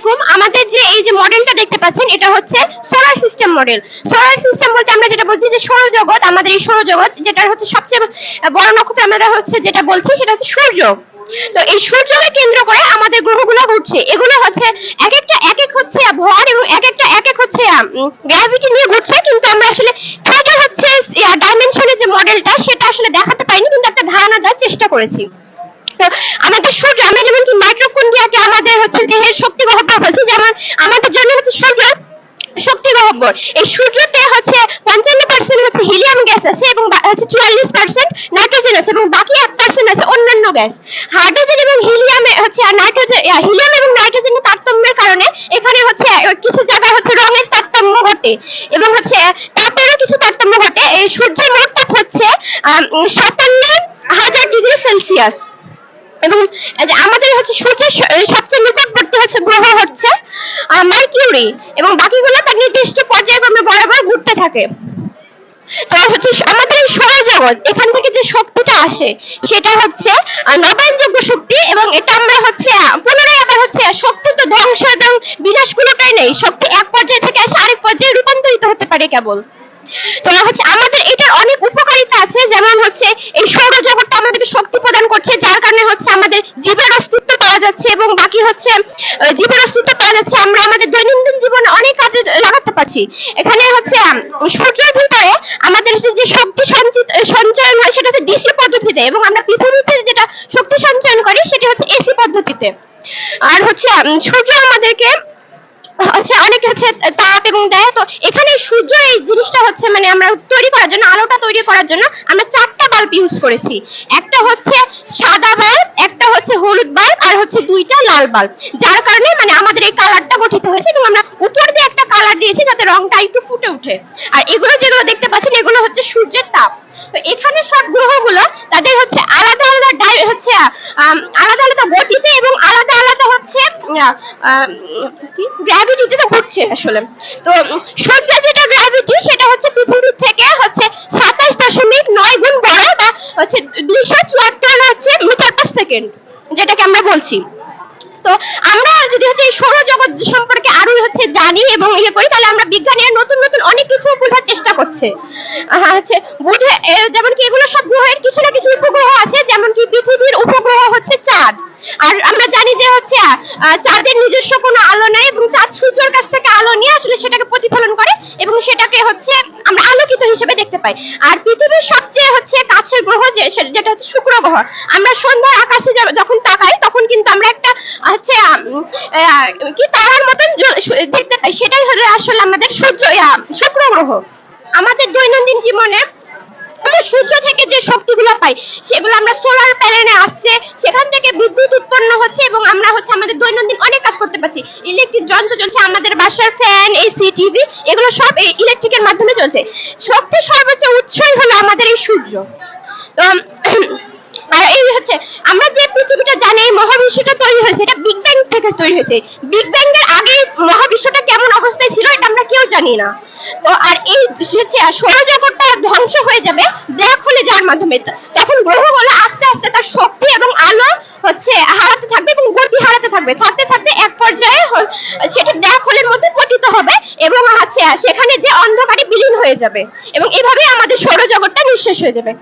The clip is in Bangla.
আলাইকুম আমাদের যে এই যে মডেলটা দেখতে পাচ্ছেন, এটা হচ্ছে solar system model solar system বলতে আমরা যেটা বলছি যে সৌরজগৎ, আমাদের এই সৌরজগৎ যেটা হচ্ছে সবচেয়ে বড় নক্ষত্র, আমরা হচ্ছে যেটা বলছি সেটা হচ্ছে সূর্য। তো এই সূর্যকে কেন্দ্র করে আমাদের গ্রহগুলো ঘুরছে। এগুলো হচ্ছে এক একটা, এক এক হচ্ছে ভর এবং এক একটা, এক এক হচ্ছে গ্র্যাভিটি নিয়ে ঘুরছে, কিন্তু আমরা আসলে থিয়েটার হচ্ছে ডাইমেনশনের যে মডেলটা সেটা আসলে দেখাতে পারিনি, কিন্তু একটা ধারণা দেওয়ার চেষ্টা করেছি। আমাদের সূর্য, আমরা যেমন কি মাইক্রোকন্ড্রিয়াকে আমাদের হচ্ছে দেহের শক্তি গহ্বর বলছি যেমন আমাদের জন্য হচ্ছে সূর্য শক্তি গহ্বর এই সূর্যতে হচ্ছে পঞ্চান্ন পার্সেন্ট হচ্ছে হিলিয়াম গ্যাস আছে এবং হচ্ছে চুয়াল্লিশ পার্সেন্ট নাইট্রোজেন আছে এবং বাকি এক পার্সেন্ট আছে অন্যান্য গ্যাস হাইড্রোজেন এবং হিলিয়াম হচ্ছে নাইট্রোজেন হিলিয়াম এবং নাইট্রোজেনের তারতম্যের কারণে এখানে হচ্ছে কিছু জায়গায় হচ্ছে রঙের তারতম্য ঘটে এবং হচ্ছে তাপেরও কিছু তারতম্য ঘটে। এই সূর্যের মোট তাপ হচ্ছে সাতান্ন হাজার ডিগ্রি সেলসিয়াস এবং আমাদের হচ্ছে সূর্যের সবচেয়ে নিকটবর্তী হচ্ছে গ্রহ হচ্ছে মার্কিউরি এবং বাকিগুলো তার নির্দিষ্ট পর্যায়ক্রমে বরাবর ঘুরতে থাকে। তো হচ্ছে আমাদের এই সৌরজগৎ, এখান থেকে যে শক্তিটা আসে, সেটা হচ্ছে নবায়নযোগ্য শক্তি এবং এটা আমরা হচ্ছে পুনরায় আবার হচ্ছে শক্তি তো ধ্বংস এবং বিনাশ কোনোটাই নেই। শক্তি এক পর্যায় থেকে আসে আরেক পর্যায়ে রূপান্তরিত হতে পারে কেবল। তো হচ্ছে আমাদের এটার অনেক উপকারিতা আছে, যেমন হচ্ছে এই সৌরজগৎটা আমাদেরকে শক্তি প্রদান করছে, যার কারণে হচ্ছে আমাদের জীবের অস্তিত্ব পাওয়া যাচ্ছে এবং বাকি হচ্ছে জীবের অস্তিত্ব পাওয়া যাচ্ছে। আমরা আমাদের দৈনন্দিন জীবনে অনেক কাজে লাগাতে পারছি। এখানে হচ্ছে সূর্যের ভিতরে আমাদের হচ্ছে যে শক্তি সঞ্চিত সঞ্চয়ন হয়, সেটা হচ্ছে ডিসি পদ্ধতিতে এবং আমরা পৃথিবীতে যেটা শক্তি সঞ্চয়ন করি, সেটা হচ্ছে এসি পদ্ধতিতে। আর হচ্ছে সূর্য আমাদেরকে হচ্ছে অনেক হচ্ছে তাপ এবং দেয়। তো এখানে সূর্য এই জিনিসটা হচ্ছে মানে আমরা তৈরি করার জন্য, আলোটা তৈরি করার জন্য আমরা চারটা বাল্ব ইউজ করেছি। একটা হচ্ছে সাদা বাল্ব, একটা হচ্ছে হলুদ বাল্ব আর হচ্ছে দুইটা লাল বাল্ব। যার কারণে মানে আমাদের এই কালারটা গঠিত হয়েছে এবং আমরা উপর দিয়ে একটা কালার দিয়েছি যাতে রংটা একটু ফুটে ওঠে। আর এগুলো যেগুলো দেখতে পাচ্ছেন এগুলো হচ্ছে সূর্যের তাপ। তো এখানে সব গ্রহগুলো তাদের হচ্ছে আলাদা আলাদা হচ্ছে আলাদা আলাদা গতিতে এবং আলাদা আলাদা হচ্ছে গ্র্যাভিটিতে ঘুরছে আসলে। তো উম, সূর্যের যেটা গ্র্যাভিটি সেটা হচ্ছে পৃথিবীর থেকে হচ্ছে সাতাশ দশমিক নয় গুণ বড় বা হচ্ছে দুইশো চুয়াত্তর হচ্ছে মিটার পার সেকেন্ড যেটাকে আমরা বলছি। তো আমরা যদি হচ্ছে এই সৌরজগৎ সম্পর্কে আরও হচ্ছে জানি এবং ইয়ে করি, তাহলে আমরা বিজ্ঞানীরা নতুন নতুন অনেক কিছু বোঝার চেষ্টা করছে। হচ্ছে বুঝে যেমন কি এগুলো সব গ্রহের কিছু না কিছু উপগ্রহ আছে, যেমন কি পৃথিবীর উপগ্রহ হচ্ছে চাঁদ। আর আমরা হচ্ছে চাঁদের নিজস্ব কোনো আলো নেই এবং চাঁদ সূর্যের কাছ থেকে আলো নিয়ে আসলে সেটাকে প্রতিফলন করে এবং সেটাকে হচ্ছে আমরা আলোকিত হিসেবে দেখতে পাই। আর পৃথিবীর সবচেয়ে হচ্ছে কাছের গ্রহ যে যেটা হচ্ছে শুক্র গ্রহ। আমরা সন্ধ্যার আকাশে যখন তাকাই তখন কিন্তু আমরা একটা, হচ্ছে কি তারার মতন দেখতে পাই। সেটাই হলো আসলে আমাদের সূর্য শুক্র গ্রহ। আমাদের দৈনন্দিন জীবনে আমরা সূর্য থেকে যে শক্তিগুলো পাই, সেগুলো আমরা সোলার প্যানেলে আসছে, সেখান থেকে বিদ্যুৎ উৎপন্ন হচ্ছে এবং আমরা হচ্ছে আমাদের দৈনন্দিন অনেক কাজ করতে পারছি। ইলেকট্রিক যন্ত্র চলছে, আমাদের বাসার ফ্যান এসি টিভি এগুলো সব ইলেকট্রিকের মাধ্যমে চলছে। শক্তি সর্বোচ্চ উৎসই হলো আমাদের এই সূর্য। তো, আর এই হচ্ছে, আমরা যে পৃথিবীটা জানি, এই মহাবিশ্বটা তৈরি হয়েছে এটা বিগ ব্যাং থেকে তৈরি হয়েছে। বিগ ব্যাং এর আগে মহাবিশ্বটা কেমন অবস্থায় ছিল, এটা আমরা কেউ জানি না। আর এই সৌরজগৎটা ধ্বংস হয়ে যাবে ব্ল্যাক হোলে যাওয়ার মাধ্যমে। তখন গ্রহগুলো আস্তে আস্তে তার শক্তি এবং আলো হচ্ছে হারাতে থাকবে এবং গতি হারাতে থাকবে। থাকতে থাকতে এক পর্যায়ে সেটা ব্ল্যাক হোলের মধ্যে পতিত হবে এবং হচ্ছে, সেখানে যে অন্ধকারে বিলীন হয়ে যাবে। এবং এভাবে আমাদের সৌরজগৎটা নিঃশেষ হয়ে যাবে।